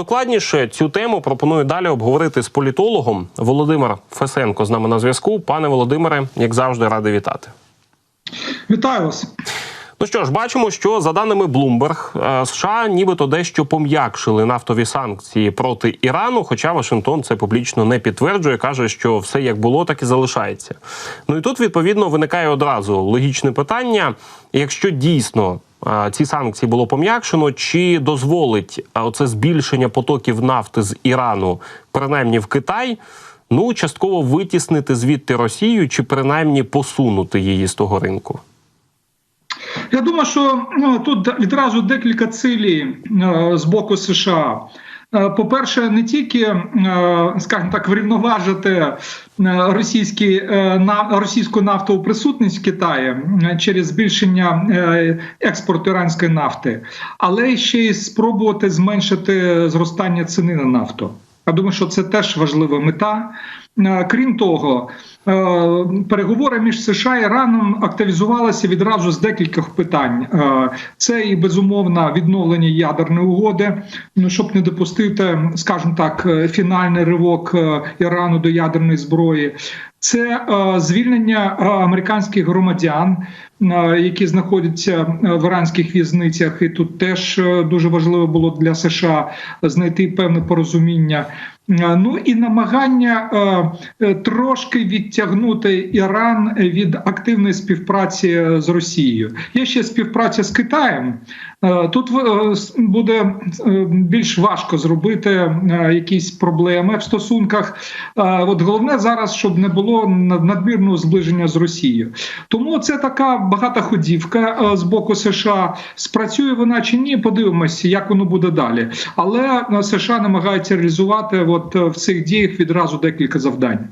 Докладніше цю тему пропоную далі обговорити з політологом Володимир Фесенко з нами на зв'язку. Пане Володимире, як завжди, радий вітати. Вітаю вас. Ну що ж, бачимо, що за даними Bloomberg, е, США нібито дещо пом'якшили нафтові санкції проти Ірану. Хоча Вашингтон це публічно не підтверджує, каже, що все як було, так і залишається. Ну і тут відповідно виникає одразу логічне питання: якщо дійсно е, ці санкції було пом'якшено, чи дозволить е, оце збільшення потоків нафти з Ірану, принаймні в Китай? Ну, частково витіснити звідти Росію, чи принаймні посунути її з того ринку. Я думаю, що ну, тут відразу декілька цілей е, з боку США. Е, По-перше, не тільки, е, скажімо так, врівноважити російські, на, російську нафтову присутність в Китаї через збільшення експорту іранської нафти, але ще й спробувати зменшити зростання ціни на нафту. Я думаю, що це теж важлива мета. Е, Крім того, е, переговори між США і Іраном активізувалися відразу з декількох питань. Е, Це і безумовно відновлення ядерної угоди, ну щоб не допустити, скажімо так, фінальний ривок Ірану до ядерної зброї. Це звільнення американських громадян, які знаходяться в іранських в'язницях, і тут теж дуже важливо було для США знайти певне порозуміння. Ну і намагання е, е, трошки відтягнути Іран від активної співпраці з Росією. Є ще співпраця з Китаєм. Е, Тут буде більш важко зробити якісь проблеми в стосунках. От головне зараз, щоб не було надмірного зближення з Росією. Тому це така багатоходівка е, з боку США. Спрацює вона чи ні? Подивимося, як воно буде далі. Але США намагаються реалізувати от е, в цих діях відразу декілька завдань.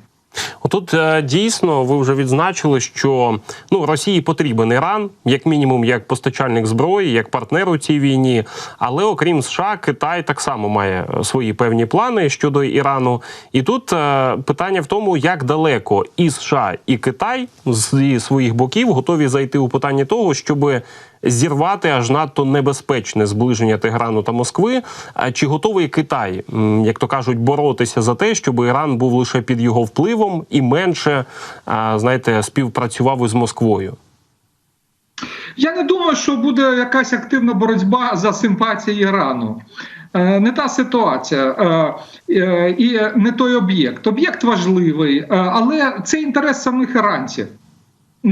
Отут е, дійсно ви вже відзначили, що ну Росії потрібен Іран, як мінімум, як постачальник зброї, як партнер у цій війні. Але окрім США, Китай так само має е, свої певні плани щодо Ірану. І тут питання в тому, як далеко і США, і Китай зі своїх боків готові зайти у питання того, щоби зірвати аж надто небезпечне зближення Теграну та Москви. А чи готовий Китай, як то кажуть, боротися за те, щоб Іран був лише під його впливом і менше, знаєте, співпрацював із Москвою? Я не думаю, що буде якась активна боротьба за симпатії Ірану. Е, Не та ситуація е, е, і не той об'єкт. Об'єкт важливий, але це інтерес самих іранців.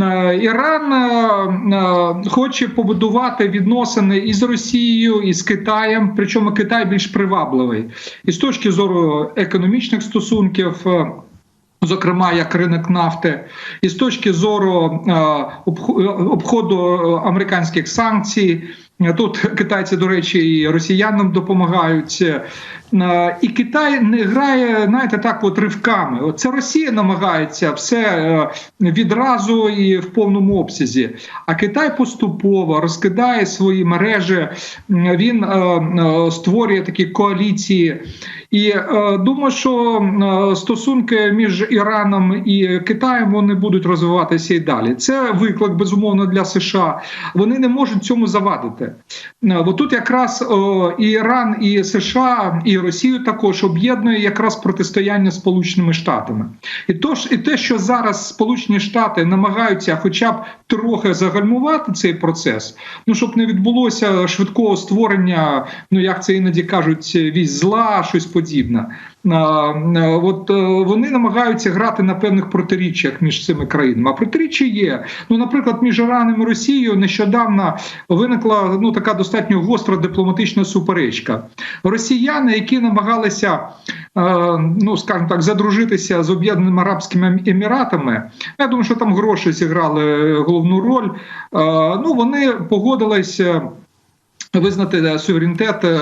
Е, Іран е, е, хоче побудувати відносини із Росією, і з Китаєм. Причому Китай більш привабливий і з точки зору економічних стосунків. Зокрема, як ринок нафти, і з точки зору е, обх- обходу американських санкцій, тут китайці, до речі, і росіянам допомагають. Е, І Китай не грає, знаєте, так, от ривками. От це Росія намагається все е, відразу і в повному обсязі. А Китай поступово розкидає свої мережі. Він е, створює такі коаліції. І думаю, що стосунки між Іраном і Китаєм вони будуть розвиватися і далі. Це виклик безумовно для США. Вони не можуть цьому завадити. Е, Бо тут якраз і Іран, і США, і Росію також об'єднує якраз протистояння Сполученими Штатами. І тож, і те, що зараз Сполучені Штати намагаються, хоча б трохи загальмувати цей процес, ну щоб не відбулося швидкого створення, ну як це іноді кажуть, вісь зла, щось подібне. А, От е, вони намагаються грати на певних протиріччях між цими країнами. А протиріччя є. Ну, наприклад, між Іраном і Росією нещодавно виникла ну така достатньо гостра дипломатична суперечка. Росіяни, які намагалися, е, ну скажімо так, задружитися з Об'єднаними Арабськими Еміратами. Я думаю, що там гроші зіграли головну роль. Е, Ну вони погодилися. Визнати е, суверенітет е,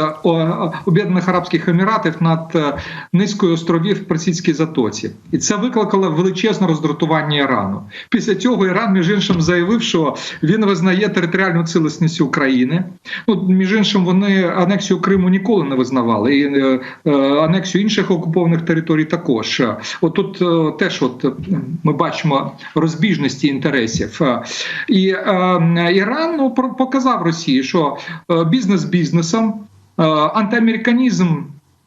Об'єднаних Арабських Еміратів над е, низкою островів в Персидській затоці, і це викликало величезне роздратування Ірану. Після цього Іран, між іншим, заявив, що він визнає територіальну цілісність України. Ну між іншим, вони анексію Криму ніколи не визнавали, і е, е, анексію інших окупованих територій також. От тут е, теж, от е, ми бачимо розбіжності інтересів. Е, І е, Іран ну, показав Росії, що е, бізнес бізнесом, е, антиамериканізм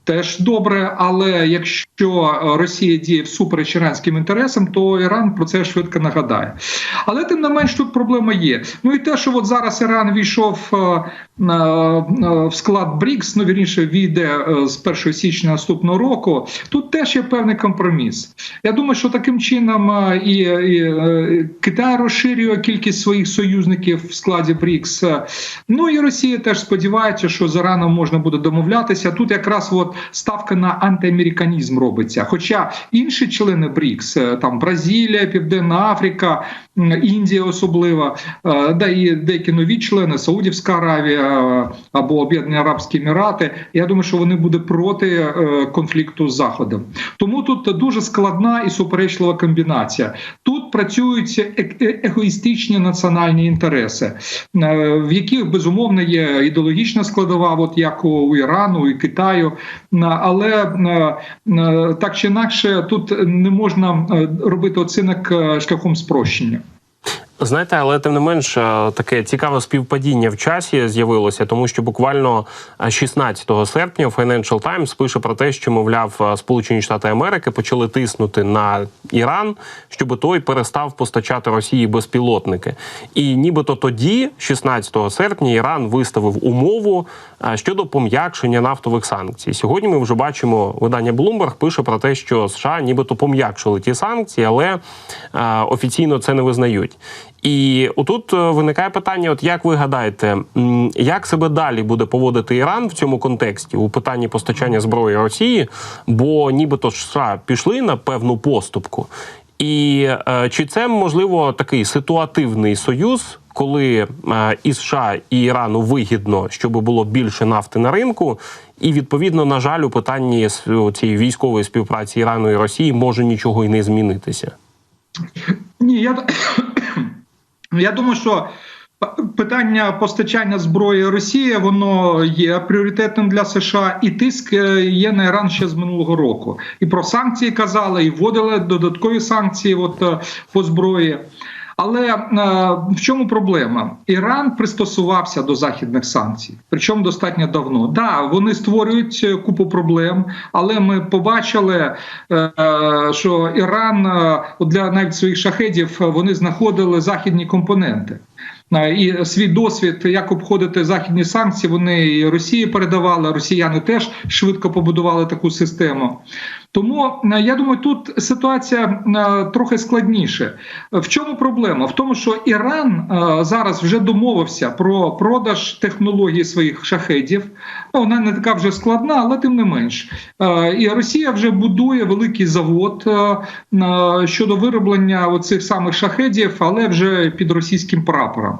Теж добре, але якщо Росія діє всупереч іранським інтересам, то Іран про це швидко нагадає. Але тим не менш тут проблема є. Ну і те, що от зараз Іран війшов е, в склад БРІКС, ну вірніше війде е, з 1 січня наступного року. Тут теж є певний компроміс. Я думаю, що таким чином е, і, і Китай розширює кількість своїх союзників в складі БРІКС. Ну і Росія теж сподівається, що з Іраном можна буде домовлятися. Тут якраз от ставка на антиамериканізм робиться. Хоча інші члени БРІКС, там Бразилія, Південна Африка, Індія, особливо, да і деякі нові члени Саудівська Аравія або Об'єднані Арабські Емірати. Я думаю, що вони будуть проти е, конфлікту з Заходом. Тому тут дуже складна і суперечлива комбінація. Тут працюють е, е, егоїстичні національні інтереси, в яких безумовно є ідеологічна складова, от як у Ірану і Китаю. Але так чи інакше тут не можна робити оцінок шляхом спрощення. Знаєте, але тим не менш е, таке цікаве співпадіння в часі з'явилося, тому що буквально 16 е, серпня Financial Times пише про те, що мовляв е, Сполучені Штати Америки почали тиснути на Іран, щоб той перестав постачати Росії безпілотники. І нібито тоді, 16 серпня, Іран виставив умову щодо пом'якшення нафтових санкцій. Сьогодні ми вже бачимо видання Bloomberg пише про те, що США нібито пом'якшили ті санкції, але офіційно це не визнають. І отут е, виникає питання: от як ви гадаєте, як себе далі буде поводити Іран в цьому контексті у питанні постачання зброї Росії? Бо нібито США пішли на певну поступку, і е, чи це можливо такий ситуативний союз? Коли е, і США і Ірану вигідно, щоб було більше нафти на ринку, і відповідно, на жаль, у питанні цієї військової співпраці Ірану і Росії може нічого і не змінитися? Ні, я я думаю, що питання постачання зброї Росії воно є пріоритетним для США, і тиск е, є на Іран ще з минулого року. І про санкції казали, і вводили додаткові санкції от, е, по зброї. Але е, в чому проблема? Іран пристосувався до західних санкцій, причому достатньо давно. Да, вони створюють е, купу проблем, але ми побачили, е, що Іран е, для навіть своїх шахедів вони знаходили західні компоненти. Е, і свій досвід, як обходити західні санкції, вони і Росії передавали. Росіяни теж швидко побудували таку систему. Тому е, я думаю, тут ситуація е, трохи складніше. В чому проблема? В тому, що Іран зараз вже домовився про продаж технологій своїх шахедів. Ну, вона не така вже складна, але тим не менш. І Росія вже будує великий завод щодо вироблення оцих самих шахедів, але вже під російським прапором.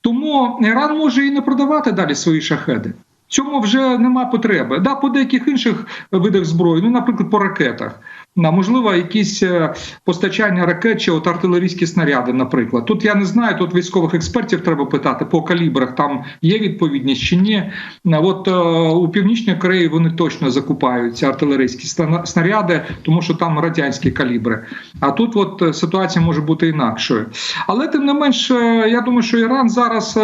Тому Іран може і не продавати далі свої шахеди. Цьому вже нема потреби. Да, по деяких інших видах зброї, ну, наприклад, по ракетах можливо, якісь е, постачання ракет чи от артилерійські снаряди. Наприклад, тут я не знаю. Тут військових експертів треба питати по калібрах. Там є відповідність чи ні. От е, у північній Кореї вони точно закупають ці артилерійські снаряди, тому що там радянські калібри. А тут от е, ситуація може бути інакшою. Але тим не менш, я думаю, що Іран зараз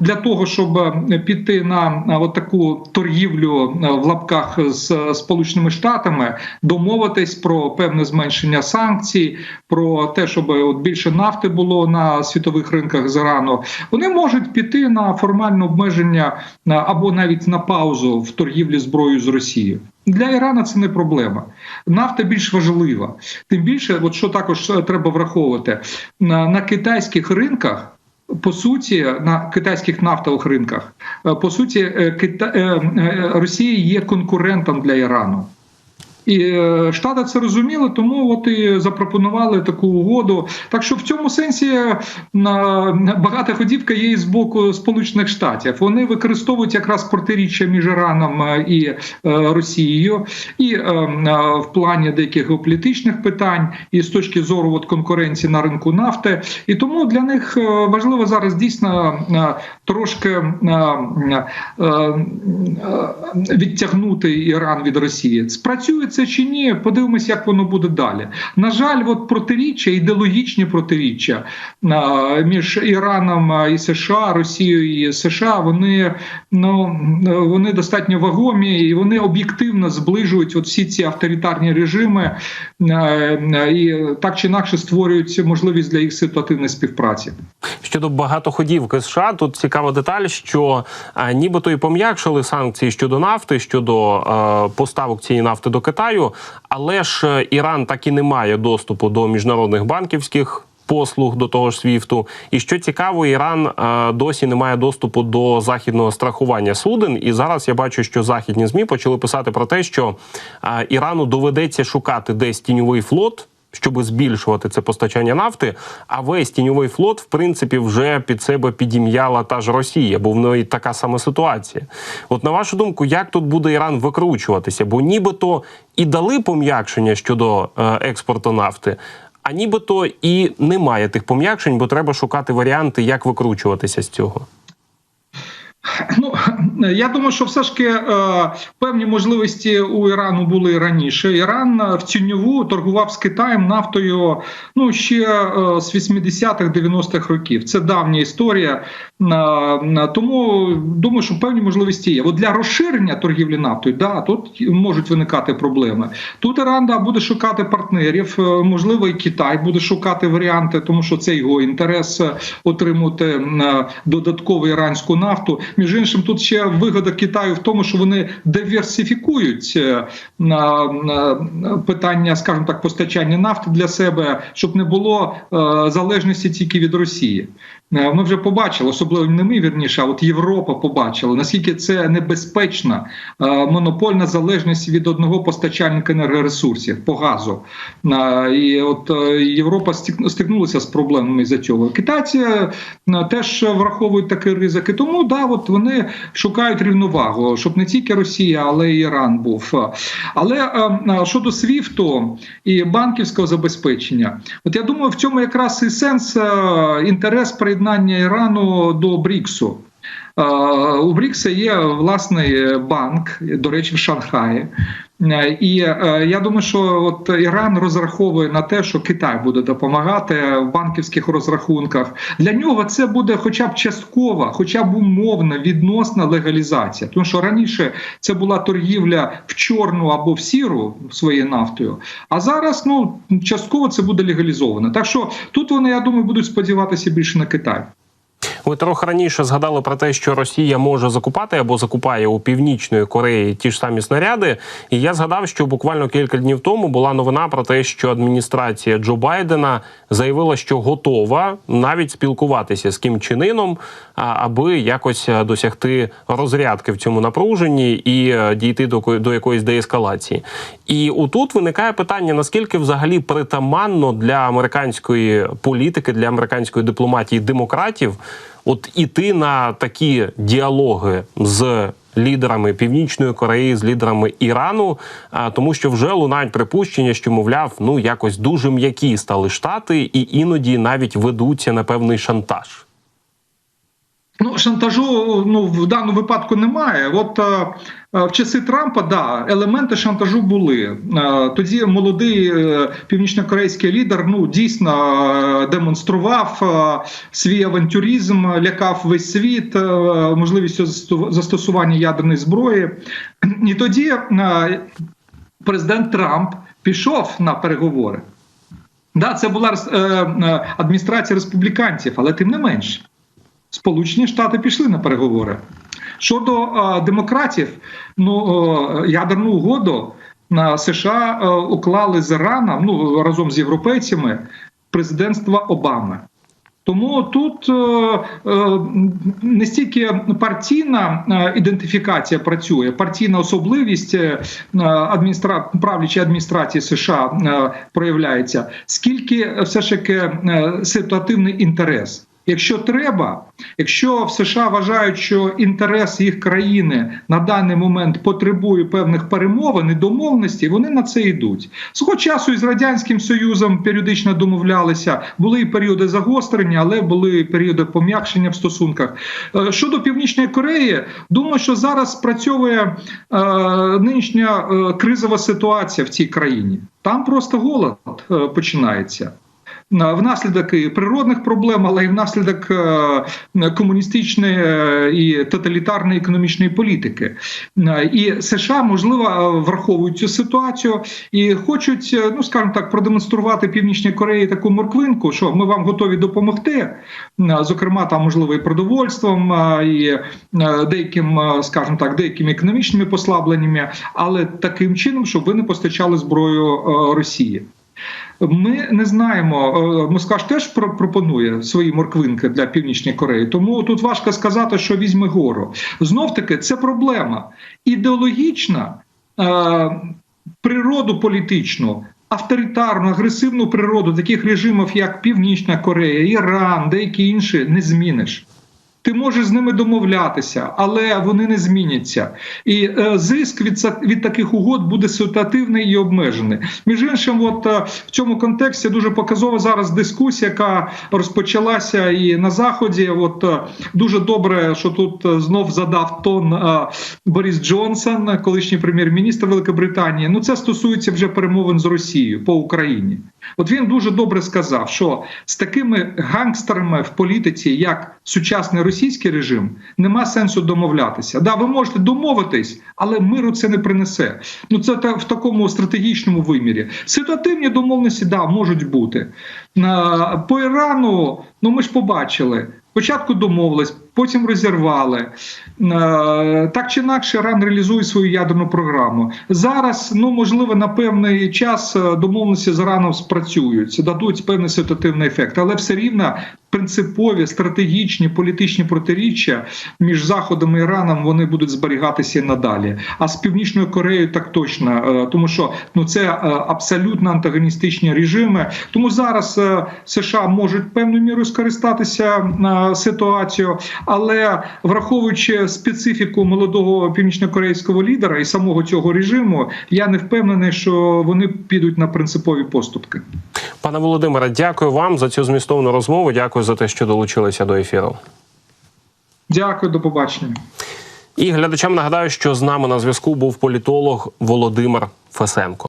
для того, щоб піти на от таку торгівлю в лапках з Сполученими Штатами, домовитись про про певне зменшення санкцій, про те, щоб от більше нафти було на світових ринках з Ірану, вони можуть піти на формальне обмеження або навіть на паузу в торгівлі зброєю з Росією. Для Ірана це не проблема. Нафта більш важлива. Тим більше, от що також треба враховувати на, на китайських ринках. По суті, на китайських нафтових ринках по суті, е, Кита... Е, е, Росія є конкурентом для Ірану. І е, Штати це розуміли, тому от і запропонували таку угоду. Так що в цьому сенсі е, багата ходівка є і з боку Сполучених Штатів. Вони використовують якраз протиріччя між Іраном е, і Росією, і в плані деяких геополітичних питань, і з точки зору от конкуренції на ринку нафти. І тому для них важливо зараз дійсно трошки відтягнути Іран від Росії. Спрацює це чи ні, подивимось, як воно буде далі. На жаль, от протиріччя, ідеологічні протиріччя між Іраном і США, Росією і США, вони ну вони достатньо вагомі і вони об'єктивно зближують от всі ці авторитарні режими а, і так чи інакше створюють можливість для їх ситуативної співпраці. Щодо багатоходівки США, тут цікава деталь, що а, нібито і пом'якшили санкції щодо нафти, щодо е, поставок цієї нафти до Китаю, але ж е, Іран так і не має доступу до міжнародних банківських. Послуг до того ж свіфту, і що цікаво, Іран е, досі не має доступу до західного страхування суден. І зараз я бачу, що західні змі почали писати про те, що е, Ірану доведеться шукати десь тіньовий флот щоб збільшувати це постачання нафти. А весь тіньовий флот, в принципі, вже під себе підім'яла та ж Росія, бо в неї така сама ситуація. От на вашу думку, як тут буде Іран викручуватися? Бо нібито і дали пом'якшення щодо е, експорту нафти. А нібито і немає тих пом'якшень, бо треба шукати варіанти, як викручуватися з цього. Ну я думаю, що все ж таки е, певні можливості у Ірану були раніше. Іран в тіньову торгував з Китаєм нафтою ну ще е, з 80-х, 90-х років. Це давня історія. Е, тому думаю, що певні можливості є. От для розширення торгівлі нафтою, да, тут можуть виникати проблеми. Тут Іран да, буде шукати партнерів, е, можливо, і Китай буде шукати варіанти, тому що це його інтерес е, отримати е, додаткову іранську нафту. Між іншим, тут ще вигода Китаю в тому, що вони диверсифікують на питання, скажімо так, постачання нафти для себе, щоб не було залежності тільки від Росії. Ми вже побачили, особливо не ми вірніше, а от Європа побачила, наскільки це небезпечна монопольна залежність від одного постачальника енергоресурсів по газу. І от Європа стикнулася з проблемами за цього. Китайці теж враховують такі ризики. Тому да, от вони шукають рівновагу, щоб не тільки Росія, але й Іран був. Але щодо СВІФТу і банківського забезпечення, от я думаю, в цьому якраз і сенс інтерес приєднання Ірану до Бріксу. У Брікса є власний банк, до речі, в Шанхаї. І я думаю, що от Іран розраховує на те, що Китай буде допомагати в банківських розрахунках. Для нього це буде, хоча б часткова, хоча б умовна відносна легалізація. Тому що раніше це була торгівля в чорну або в сіру своєю нафтою. А зараз ну частково це буде легалізовано. Так що тут вони, я думаю, будуть сподіватися більше на Китай. Ви трохи раніше згадали про те, що Росія може закупати або закупає у північної Кореї ті ж самі снаряди. І я згадав, що буквально кілька днів тому була новина про те, що адміністрація Джо Байдена заявила, що готова навіть спілкуватися з Кім Чен аби якось досягти розрядки в цьому напруженні і дійти до до якоїсь деескалації. І отут виникає питання: наскільки взагалі притаманно для американської політики, для американської дипломатії демократів от іти на такі діалоги з лідерами Північної Кореї, з лідерами Ірану, тому що вже лунають припущення, що мовляв, ну якось дуже м'які стали штати, і іноді навіть ведуться на певний шантаж. Ну, шантажу ну в даному випадку немає. От е, в часи Трампа да елементи шантажу були. Тоді молодий е, північнокорейський лідер ну дійсно е, демонстрував е, свій авантюризм, лякав весь світ, можливістю застосування ядерної зброї. І тоді президент Трамп пішов на переговори. Да, це була адміністрація республіканців, але тим не менше. Сполучені Штати пішли на переговори. Щодо демократів, ну ядерну угоду на США е, уклали з Іраном ну разом з європейцями президентства Обами. Тому тут е, е, не стільки партійна ідентифікація працює, партійна особливість е, адміністра... правлячої адміністрації США проявляється, скільки все ж таки ситуативний інтерес. Якщо треба, якщо в США вважають, що інтерес їх країни на даний момент потребує певних перемовин і домовленостей, вони на це йдуть. Свого часу із радянським союзом періодично домовлялися. Були і періоди загострення, але були і періоди пом'якшення в стосунках. Е, Щодо північної Кореї, думаю, що зараз спрацьовує е, нинішня е, кризова ситуація в цій країні. Там просто голод починається. На- Внаслідок і природних проблем, але й внаслідок е, комуністичної е, і тоталітарної економічної політики. Е, І США, можливо, враховують цю ситуацію і хочуть, ну скажімо так, продемонструвати Північній Кореї таку морквинку, що ми вам готові допомогти, зокрема, там можливо і продовольством, і деяким, скажімо так, деякими економічними послабленнями, але таким чином, щоб ви не постачали зброю Росії. Ми не знаємо. е, Москва ж теж про- пропонує свої морквинки для північної Кореї. Тому тут важко сказати, що візьме гору. Знов таки, це проблема ідеологічна, е, природу політичну. Авторитарну, агресивну природу таких режимів, як Північна Корея, Іран, деякі інші, не зміниш. Ти можеш з ними домовлятися, але вони не зміняться. І е, зиск від, від таких угод буде ситуативний і обмежений. Між іншим, от е, в цьому контексті дуже показова зараз дискусія, яка розпочалася і на заході. От е, дуже добре, що тут е, знов задав тон е, Борис Джонсон, колишній прем'єр-міністр Великобританії. Ну це стосується вже перемовин з Росією по Україні. От він дуже добре сказав, що з такими гангстерами в політиці, як сучасний російський режим, нема сенсу домовлятися. Да, ви можете домовитись, але миру це не принесе. Ну це в такому стратегічному вимірі. Ситуативні домовленості да можуть бути. По Ірану, ну ми ж побачили. Спочатку домовились, потім розірвали. Е, Так чи інакше, Іран реалізує свою ядерну програму. Зараз, ну можливо, на певний час е, домовленості з Іраном спрацюють, дадуть певний ситуативний ефект, але все рівно принципові стратегічні політичні протиріччя між Заходом і Іраном вони будуть зберігатися і надалі. А з Північною Кореєю так точно, е, тому що ну це абсолютно антагоністичні режими. Тому зараз США можуть певною мірою скористатися ситуацією, але враховуючи специфіку молодого північнокорейського лідера і самого цього режиму, я не впевнений, що вони підуть на принципові поступки. Пане Володимире, дякую вам за цю змістовну розмову. Дякую за те, що долучилися до ефіру. Дякую, до побачення. І глядачам нагадаю, що з нами на зв'язку був політолог Володимир Фесенко.